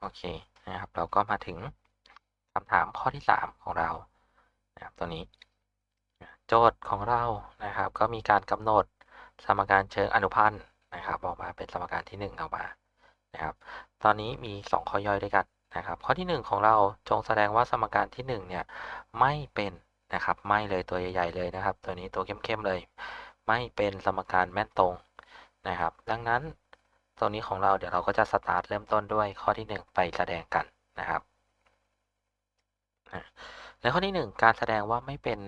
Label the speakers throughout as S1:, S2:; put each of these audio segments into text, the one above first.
S1: โอเคนะครับเราก็มาถึงคำถามข้อที่ 3 ของเรานะครับตัวนี้ โจทย์ของเรานะครับ ก็มีการกำหนดสมการเชิงอนุพันธ์นะครับออกมาเป็นสมการที่ 1 ออกมานะครับ ตอนนี้มี 2 ข้อย่อยด้วยกันนะครับ ข้อที่ 1 ของเราจงแสดงว่าสมการที่ 1 เนี่ยไม่เป็นนะครับไม่เลยตัวใหญ่ๆเลยนะครับ ตัวนี้ตัวเข้มๆเลย ไม่เป็นสมการแม่นตรงนะครับ ดังนั้น ตรงนี้ของเราเดี๋ยวเราก็จะสตาร์ทเริ่มต้นด้วยข้อที่ 1 ไปแสดงกันนะครับในข้อที่ 1 การแสดงว่าไม่เป็น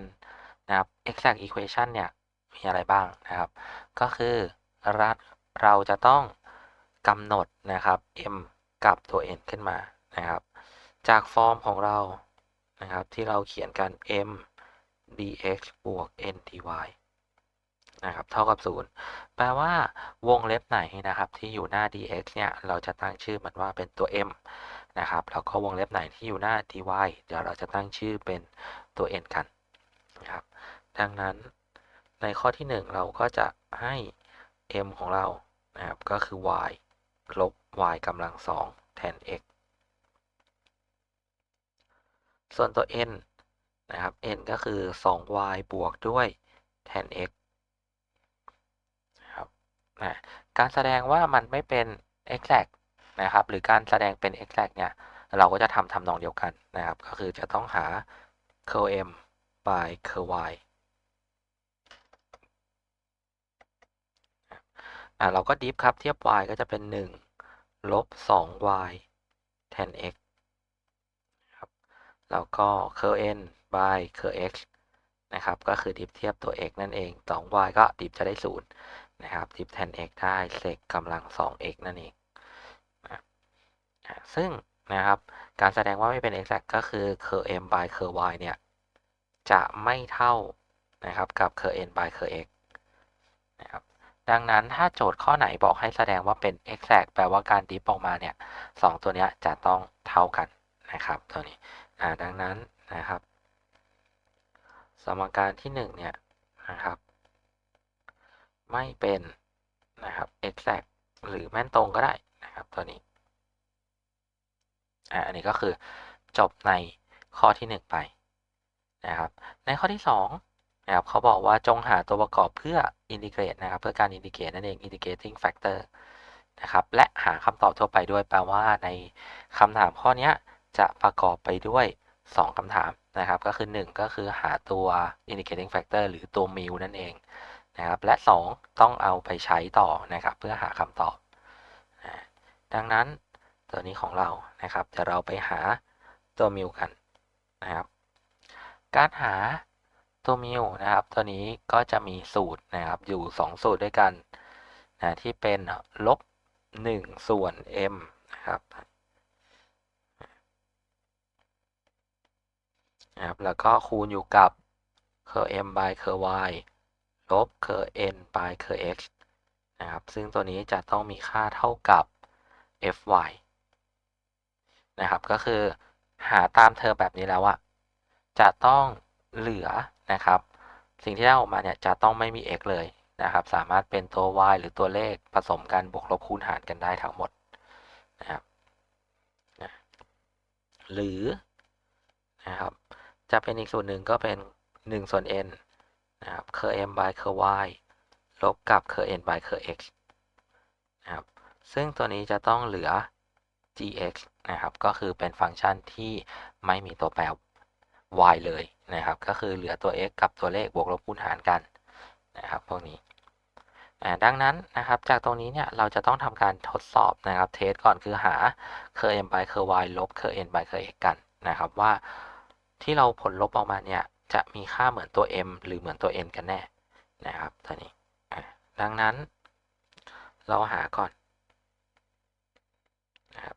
S1: นะครับ exact equation เนี่ยมีอะไรบ้างนะครับ ก็คือรัเราจะต้องกำหนดนะครับ m กับตัว n ขึ้นมานะครับ จากฟอร์มของเรานะครับที่เราเขียนกัน m dx บวก n dy นะครับเท่ากับ 0 แปลว่าวงเล็บไหนนะครับที่อยู่หน้า dx เนี่ยเราจะตั้งชื่อมันว่าเป็นตัว m นะครับแล้วก็วงเล็บไหนที่อยู่หน้า dy เดี๋ยวเราจะตั้งชื่อเป็นตัว n กันนะครับดังนั้นในข้อที่ 1 เราก็จะให้ m ของเรานะครับก็คือ y ลบ y กำลัง2แทน x ส่วนตัว n นะครับ n ก็คือ 2y บวกด้วยแทน x นะการแสดงว่ามันไม่เป็น exact นะครับ หรือการแสดงเป็น exact เนี่ย เราก็จะทำทำนองเดียวกันนะครับ ก็คือจะต้องหา curl m by curl y อ่าเราก็ดิฟครับ เทียบ y ก็จะเป็น 1 ลบ 2y แทน x ครับ แล้วก็ curl n by curl x นะครับ ก็คือดิฟเทียบตัว x นั่นเอง 2y ก็ดิฟจะได้ 0 นะครับดิฟแทน x ได้เศษกำลัง 2x นั่นเองนะซึ่งนะครับ การแสดงว่าไม่เป็น exact ก็คือ curl m by curl y เนี่ย จะไม่เท่านะครับกับ curl n by curl x นะครับดังนั้นถ้าโจทย์ข้อไหนบอกให้แสดงว่าเป็น exact แปลว่าการดิฟออกมาเนี่ยสองตัวเนี้ยจะต้องเท่ากันนะครับตัวนี้ดังนั้นนะครับ สมการที่ 1 เนี่ยนะครับ ไม่เป็นนะครับ exact หรือแม่นตรงก็ได้นะครับตัวนี้อ่าอันนี้ก็คือจบในข้อที่ 1 ไปนะครับ ในข้อที่2นะครับเขาบอกว่าจงหาตัวประกอบเพื่ออินทิเกรตนะครับ เพื่อการอินทิเกรตนั่นเอง integrating factor นะครับ และหาคำตอบทั่วไปด้วยแปลว่าในคำถามข้อนี้จะประกอบไปด้วย 2คำถามนะครับ ก็คือ 1 ก็คือหาตัว indicating factor หรือตัว mu นั่นเอง นะครับ และ 2 ต้องเอาไปใช้ต่อนะครับ เพื่อหาคำตอบนะดังนั้นตัวนี้ของเรานะครับจะเราไปหาตัว mu กันนะครับ การหาตัว mu นะครับ ตัวนี้ก็จะมีสูตรนะครับอยู่ 2 สูตรด้วยกันนะที่เป็นลบ1ส่วน m นะครับนะครับแล้วก็คูณอยู่กับ curl m by curl y ลบ curl n by curl x นะครับ ซึ่งตัวนี้จะต้องมีค่าเท่ากับ fy นะครับ ก็คือหาตามเทอมแบบนี้แล้วอะจะต้องเหลือนะครับ สิ่งที่ได้ออกมาเนี่ยจะต้องไม่มี x เลยนะครับ สามารถเป็นตัว y หรือตัวเลขผสมกันบวกลบคูณหารกันได้ทั้งหมดนะครับหรือนะครับ จะเป็นอีกส่วนหนึ่งก็เป็น 1 ส่วน n นะครับ curl m by curl y ลบกับ curl n by curl x นะครับ ซึ่งตัวนี้จะต้องเหลือ gx นะครับ ก็คือเป็นฟังก์ชันที่ไม่มีตัวแปร y เลยนะครับ ก็คือเหลือตัว x กับตัวเลขบวกลบคูณหารกันนะครับพวกนี้ดังนั้นนะครับจากตรงนี้เนี่ยเราจะต้องทำการทดสอบนะครับเทสก่อนคือหา curl m by curl y ลบ curl n by curl x กันนะครับว่าที่เราผลลบออกมาเนี่ย จะมีค่าเหมือนตัว m หรือเหมือนตัว n กันแน่นะครับตัวนี้ดังนั้น เราหาก่อนนะครับ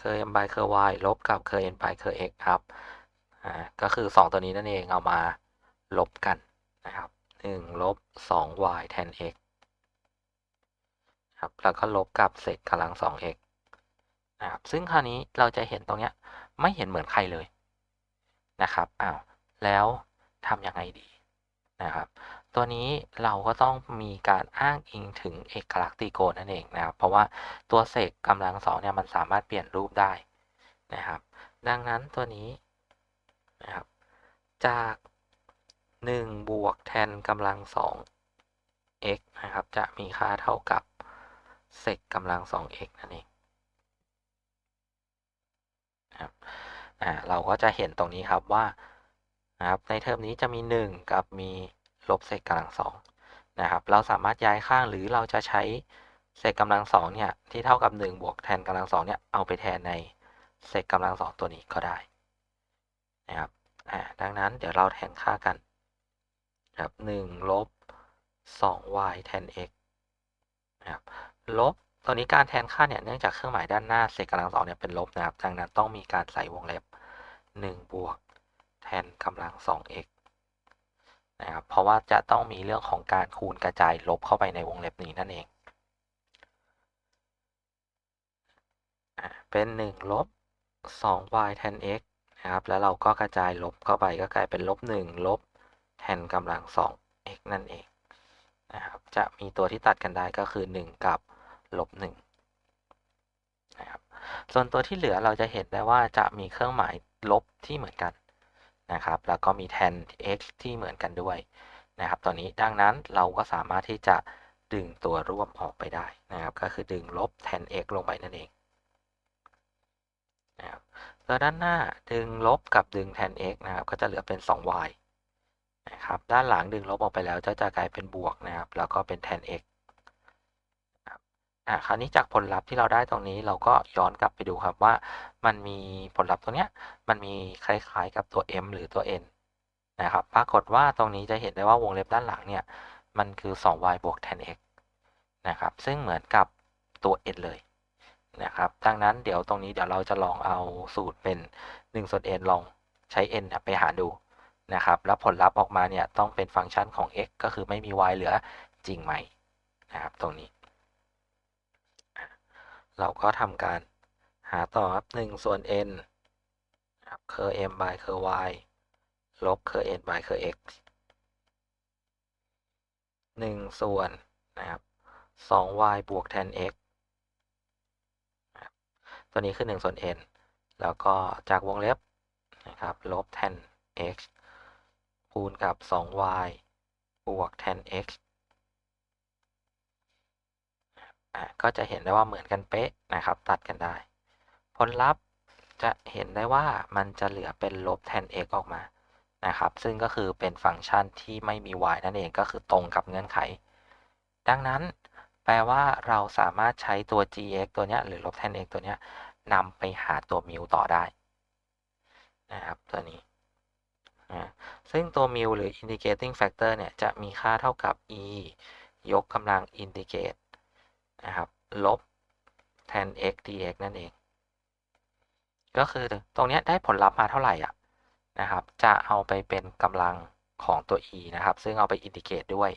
S1: curl m by curl y ลบกับ curl n by curl x ครับอ่าก็คือ 2 ตัวนี้นั่นเองเอามาลบกันนะครับ1ลบ 2y แทน x ครับแล้วก็ลบกับเศษกำลัง 2x นะครับซึ่งคราวนี้เราจะเห็นตรงเนี้ยไม่เห็นเหมือนใครเลย นะครับอ้าวแล้วทำยังไงดีนะครับ ตัวนี้เราก็ต้องมีการอ้างอิงถึงเอกลักษณ์ตรีโกณนั่นเองนะครับ เพราะว่าตัวเศษกำลังสองเนี่ยมันสามารถเปลี่ยนรูปได้นะครับ ดังนั้นตัวนี้นะครับ จาก1บวกแทนกำลังสอง x นะครับ จะมีค่าเท่ากับเศษกำลังสอง x นั่นเองนะครับ อ่าเราก็จะเห็นตรงนี้ครับว่านะครับในเทอมนี้จะมี 1 กับมีลบเศษกำลังสองนะครับเราสามารถย้ายข้างหรือเราจะใช้เศษกำลังสองเนี่ยที่เท่ากับ 1 บวกแทนกำลังสองเนี่ยเอาไปแทนในเศษกำลังสองตัวนี้ก็ได้นะครับอ่าดังนั้นเดี๋ยวเราแทนค่ากันนะครับ1ลบ 2y แทน x นะครับลบตัวนี้การแทนค่าเนี่ยเนื่องจากเครื่องหมายด้านหน้าเศษกำลังสองเนี่ยเป็นลบนะครับดังนั้นต้องมีการใส่วงเล็บ 1 บวก แทนกำลัง 2x นะครับ เพราะว่าจะต้องมีเรื่องของการคูณกระจายลบเข้าไปในวงเล็บนี้นั่นเองเป็น 1 ลบ 2y แทน x นะครับ แล้วเราก็กระจายลบเข้าไปก็กลายเป็นลบ 1 ลบ แทนกำลัง 2x นั่นเองนะครับจะมีตัวที่ตัดกันได้ก็คือ 1 กับลบ1นะครับส่วนตัวที่เหลือเราจะเห็นได้ว่าจะมีเครื่องหมาย ลบที่เหมือนกันนะครับ แล้วก็มีแทน x ที่เหมือนกันด้วยนะครับ ตอนนี้ดังนั้นเราก็สามารถที่จะดึงตัวร่วมออกไปได้นะครับ ก็คือดึงลบแทน x ลงไปนั่นเองนะครับตัวด้านหน้าดึงลบกับดึงแทน x นะครับ ก็จะเหลือเป็น 2y นะครับ ด้านหลังดึงลบออกไปแล้วจะจะกลายเป็นบวกนะครับ แล้วก็เป็นแทน x อ่าคราวนี้จากผลลัพธ์ที่เราได้ตรงนี้เราก็ย้อนกลับไปดูครับว่ามันมีผลลัพธ์ตรงเนี้ยมันมีคล้ายๆกับตัว m หรือตัว n นะครับปรากฏว่าตรงนี้จะเห็นได้ว่าวงเล็บด้านหลังเนี่ยมันคือ 2y บวก tan x นะครับซึ่งเหมือนกับตัว n เลยนะครับดังนั้นเดี๋ยวตรงนี้เดี๋ยวเราจะลองเอาสูตรเป็น1ส่วน n ลองใช้ n ไปหาดูนะครับแล้วผลลัพธ์ออกมาเนี่ยต้องเป็นฟังก์ชันของ x ก็คือไม่มี y เหลือจริงไหมนะครับตรงนี้ เราก็ทำการหาต่อครับ1ส่วน n ครับเคอร์ m by เคอร์ y ลบเคอร์ n by เคอร์ x 1 ส่วนนะครับ 2y บวก tan x ตัวนี้คือ 1 ส่วน n แล้วก็จากวงเล็บนะครับ ลบ tan x คูณกับ 2y บวก tan x อะก็จะเห็นได้ว่าเหมือนกันเป๊ะนะครับ ตัดกันได้ ผลลัพธ์จะเห็นได้ว่ามันจะเหลือเป็นลบ tan x ออกมานะครับ ซึ่งก็คือเป็นฟังก์ชันที่ไม่มี y นั่นเองก็คือตรงกับเงื่อนไข ดังนั้นแปลว่าเราสามารถใช้ตัว gx ตัวเนี้ยหรือลบ tan x ตัวเนี้ยนำไปหาตัวมิวต่อได้นะครับตัวนี้ ซึ่งตัวมิวหรือ indicating factor เนี่ย จะมีค่าเท่ากับ e ยกกำลัง indicate นะครับลบ tan x dx นั่นเอง ก็คือตรงนี้ได้ผลลัพธ์มาเท่าไหร่อะนะครับ จะเอาไปเป็นกำลังของตัว e นะครับ ซึ่งเอาไปอินดิเกตด้วย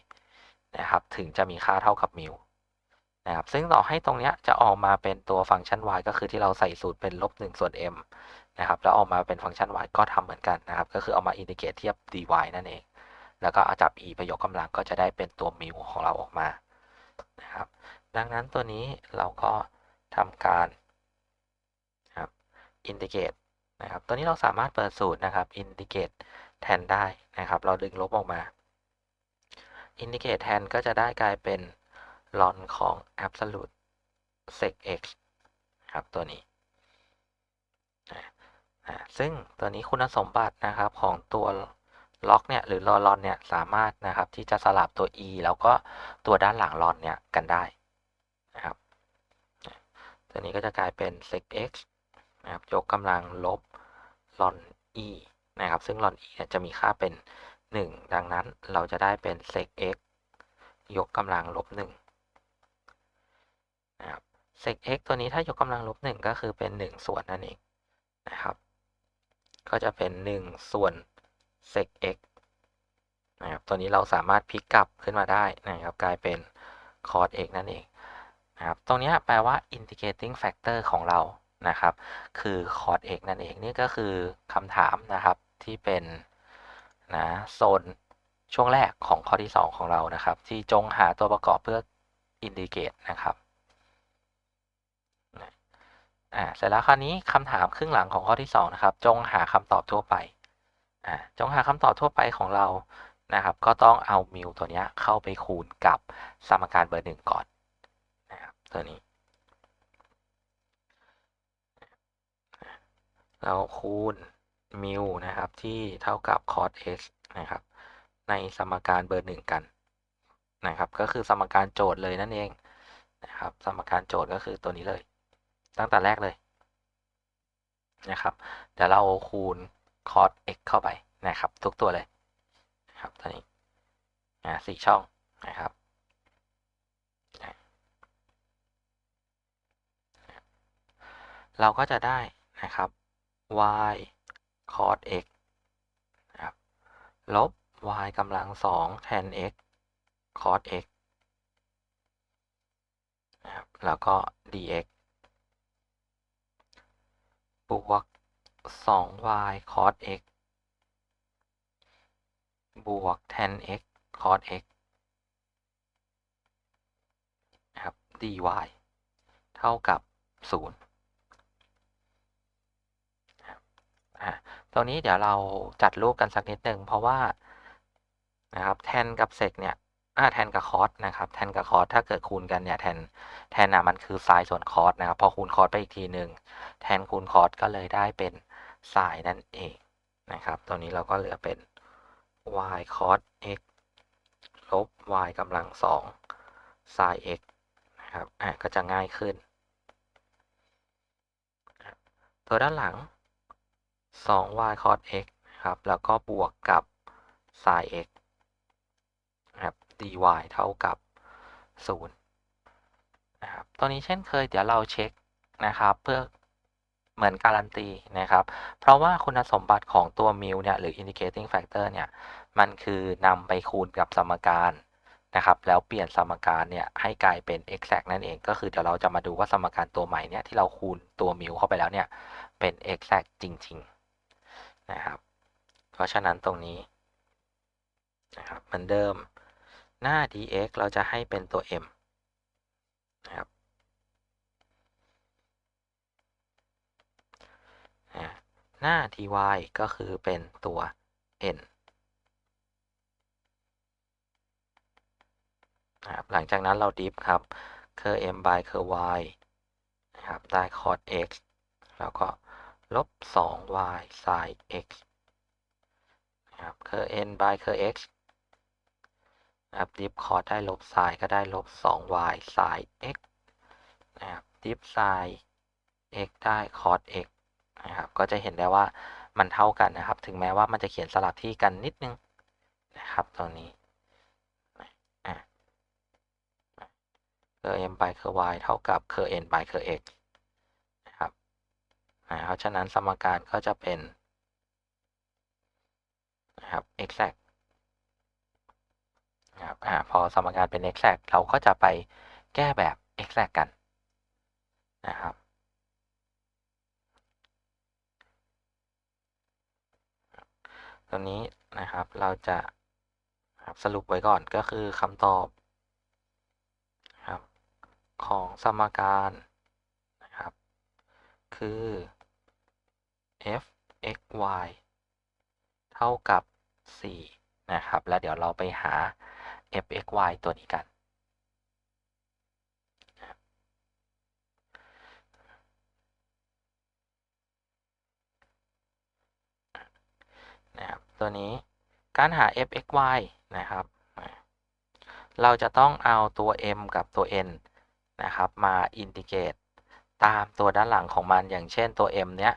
S1: นะครับ ถึงจะมีค่าเท่ากับมิวนะครับ ซึ่งต่อให้ตรงนี้จะออกมาเป็นตัวฟังก์ชัน y ก็คือที่เราใส่สูตรเป็นลบ1ส่วน m นะครับ แล้วออกมาเป็นฟังก์ชัน y ก็ทำเหมือนกันนะครับ ก็คือเอามาอินดิเกตเทียบ dy นั่นเอง แล้วก็เอาจับ e ไปยกกำลังก็จะได้เป็นตัวมิวของเราออกมานะครับ ดังนั้นตัวนี้เราก็ทำการครับอินดิเกตนะครับตัวนี้เราสามารถเปิดสูตรนะครับอินดิเกตแทนได้นะครับ เราดึงลบออกมาอินดิเกตแทนก็จะได้กลายเป็นลอนของ absolute sec x ครับตัวนี้นะซึ่งตัวนี้คุณสมบัตินะครับของตัวล็อกเนี่ยหรือลอลอนเนี่ยสามารถนะครับที่จะสลับตัว e แล้วก็ตัวด้านหลังลอนเนี่ยกันได้ นะครับ ตัวนี้ก็จะกลายเป็น sec x นะครับยกกำลังลบลอน e นะครับ ซึ่งลอน e เนี่ยจะมีค่าเป็น 1 ดังนั้นเราจะได้เป็น sec x ยกกำลังลบ1นะครับ sec x ตัวนี้ถ้ายกกำลังลบ1ก็คือเป็น 1 ส่วนนั่นเองนะครับ ก็จะเป็น 1 ส่วน sec x นะครับ ตัวนี้เราสามารถพลิกกลับขึ้นมาได้นะครับ กลายเป็น cos x นั่นเอง นะครับตรงนี้แปลว่า indicating factor ของเรานะครับ คือ cos x นั่นเองนี่ก็คือคำถามนะครับที่เป็นนะโซนช่วงแรกของข้อที่ 2 ของเรานะครับ ที่จงหาตัวประกอบเพื่ออินดิเกตนะครับอ่าเสร็จแล้วคราวนี้คำถามครึ่งหลังของข้อที่ 2 นะครับ จงหาคำตอบทั่วไปอ่าจงหาคำตอบทั่วไปของเรานะครับ ก็ต้องเอามิวตัวนี้เข้าไปคูณกับสมการเบอร์หนึ่งก่อน ตัวนี้ เราคูณมิวนะครับ ที่เท่ากับ cos x นะครับ ในสมการเบอร์หนึ่งกันนะครับ ก็คือสมการโจทย์เลยนั่นเองนะครับ สมการโจทย์ก็คือตัวนี้เลย ตั้งแต่แรกเลยนะครับเดี๋ยวเราคูณ cos x เข้าไปนะครับ ทุกตัวเลยนะครับตัวนี้อ่าสี่ช่องนะครับ เราก็จะได้นะครับ y cos x นะครับลบ y กำลังสอง tan x cos x นะครับแล้วก็ dx บวก 2y cos x บวก tan x cos x นะครับ dy เท่ากับ 0 อะตรงนี้เดี๋ยวเราจัดรูปกันสักนิดหนึ่งเพราะว่านะครับแทนกับเซกเนี่ยอ่าแทนกับคอสนะครับแทนกับคอสถ้าเกิดคูณกันเนี่ยแทนแทนอะมันคือไซน์ส่วนคอสนะครับพอคูณคอสไปอีกทีหนึ่งแทนคูณคอสก็เลยได้เป็นไซน์นั่นเองนะครับตัวนี้เราก็เหลือเป็น y cos x ลบ y กำลังสอง sin x นะครับอะก็จะง่ายขึ้น ตัวด้านหลัง 2y cos x ครับ แล้วก็บวกกับ sin x นะครับ dy เท่ากับ 0 นะครับ ตัวนี้เช่นเคยเดี๋ยวเราเช็คนะครับ เพื่อเหมือนการันตีนะครับ เพราะว่าคุณสมบัติของตัว mu เนี่ย หรือ indicating factor เนี่ย มันคือนำไปคูณกับสมการนะครับ แล้วเปลี่ยนสมการเนี่ย ให้กลายเป็น exact นั่นเอง ก็คือเดี๋ยวเราจะมาดูว่าสมการตัวใหม่เนี่ย ที่เราคูณตัว mu เข้าไปแล้วเนี่ย เป็น exact จริง ๆ นะครับ เพราะฉะนั้นตรงนี้นะครับเหมือนเดิมหน้า dx เราจะให้เป็นตัว m นะครับหน้า dy ก็คือเป็นตัว n นะครับหลังจากนั้นเราดิฟครับเคอร์ m by เคอร์ y นะครับ ได้ cos x แล้วก็ ลบ 2y sin x นะครับเคอร์ n by เคอร์ x นะครับดิฟ cos ได้ลบ sin ก็ได้ลบ 2y sin x นะครับดิฟ sin x ได้ cos x นะครับ ก็จะเห็นได้ว่ามันเท่ากันนะครับ ถึงแม้ว่ามันจะเขียนสลับที่กันนิดนึงนะครับตรงนี้เคอร์ m by เคอร์ y เท่ากับเคอร์ n by เคอร์ x เพราะฉะนั้นสมการก็จะเป็นนะครับ exact นะครับอพอสมการเป็น exact เราก็จะไปแก้แบบ exact กันนะครับตัวนี้นะครับเราจะสรุปไว้ก่อนก็คือคำตอบครับของสมการนะครับคือ f x y เท่ากับ 4 นะครับ แล้วเดี๋ยวเราไปหา f x y ตัวนี้กัน นะครับ ตัวนี้การหา f x y นะครับ เราจะต้องเอาตัว m กับตัว n นะครับ มาอินทิเกรตตามตัวด้านหลังของมันอย่างเช่นตัว m เนี้ย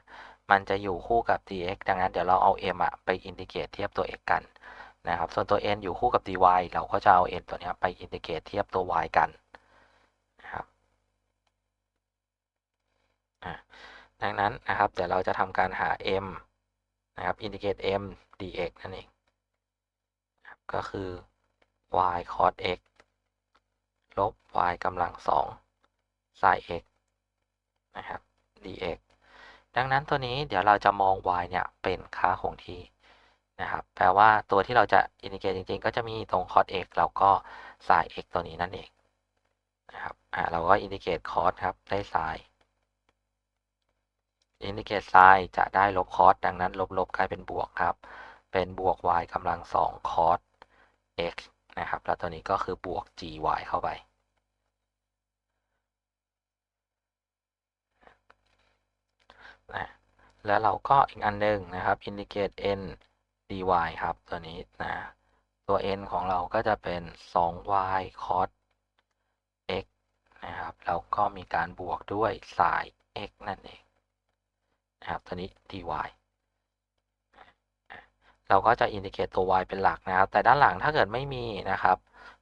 S1: มันจะอยู่คู่กับ dx ดังนั้นเดี๋ยวเราเอา m อะไปอินทิเกรตเทียบตัว x กันนะครับ ส่วนตัว n อยู่คู่กับ dy เราก็จะเอา n ตัวนี้ไปอินทิเกรตเทียบตัว y กันนะครับดังนั้นนะครับเดี๋ยวเราจะทำการหา m นะครับอินทิเกรต m dx นั่นเอง ก็คือ y cos x ลบ y กำลังสอง sin x นะครับ dx ดังนั้นตัวนี้เดี๋ยวเราจะมอง y เนี่ยเป็นค่าคงที่นะครับ แปลว่าตัวที่เราจะอินดิเกตจริง ๆ ก็จะมีตรง cos x แล้วก็ sin x ตัวนี้นั่นเองนะครับอ่าเราก็อินดิเกต cos ครับได้ sin อินดิเกต sin จะได้ลบ cos ดังนั้น ลบๆกลายเป็นบวกครับ เป็นบวก y กำลังสอง cos x นะครับ แล้วตัวนี้ก็คือบวก gy เข้าไป นะแล้วเราก็อีกอันหนึ่งนะครับ indicate n dy ครับตัวนี้นะตัว n ของเราก็จะเป็น 2y cos x นะครับแล้วก็มีการบวกด้วย sin x นั่นเองนะครับตัวนี้ dy เราก็จะ indicate ตัว y เป็นหลักนะครับ แต่ด้านหลังถ้าเกิดไม่มีนะครับ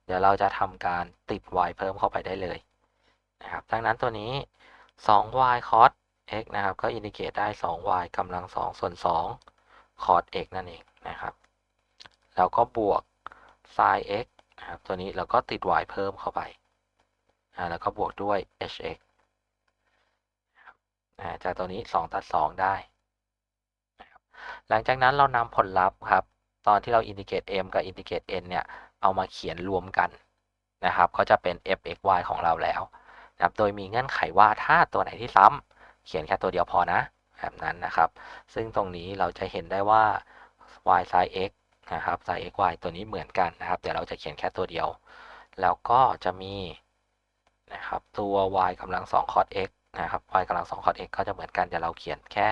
S1: เดี๋ยวเราจะทำการติด y เพิ่มเข้าไปได้เลยนะครับ ดังนั้นตัวนี้ 2y cos x นะครับ ก็อินดิเกตได้ 2y กำลัง 2 ส่วน2 cos x นั่นเองนะครับ แล้วก็บวก sin x นะครับ ตัวนี้เราก็ติด y เพิ่มเข้าไป อ่า แล้วก็บวกด้วย hx นะครับอ่า จากตัวนี้ 2 ตัด 2 ได้นะครับหลังจากนั้นเรานำผลลัพธ์ครับ ตอนที่เราอินดิเกต m กับอินดิเกต n เนี่ย เอามาเขียนรวมกันนะครับ ก็จะเป็น fxy ของเราแล้วนะครับ โดยมีเงื่อนไขว่าถ้าตัวไหนที่ซ้ำ เขียนแค่ตัวเดียวพอนะ แบบนั้นนะครับ ซึ่งตรงนี้เราจะเห็นได้ว่า y sin x นะครับ sin x y ตัวนี้เหมือนกันนะครับเดี๋ยวเราจะเขียนแค่ตัวเดียว แล้วก็จะมีนะครับตัว y กำลัง2 cos x นะครับ y กำลัง2 cos x ก็จะเหมือนกันเดี๋ยวเราเขียนแค่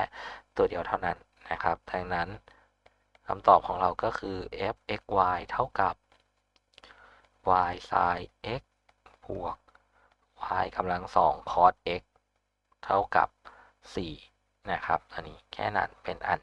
S1: ตัวเดียวเท่านั้นนะครับดังนั้นคำตอบของเราก็คือ f x y เท่ากับ y sin x บวก y กำลัง2 cos x เท่ากับ 4 นะครับ อันนี้แค่นั้นเป็นอัน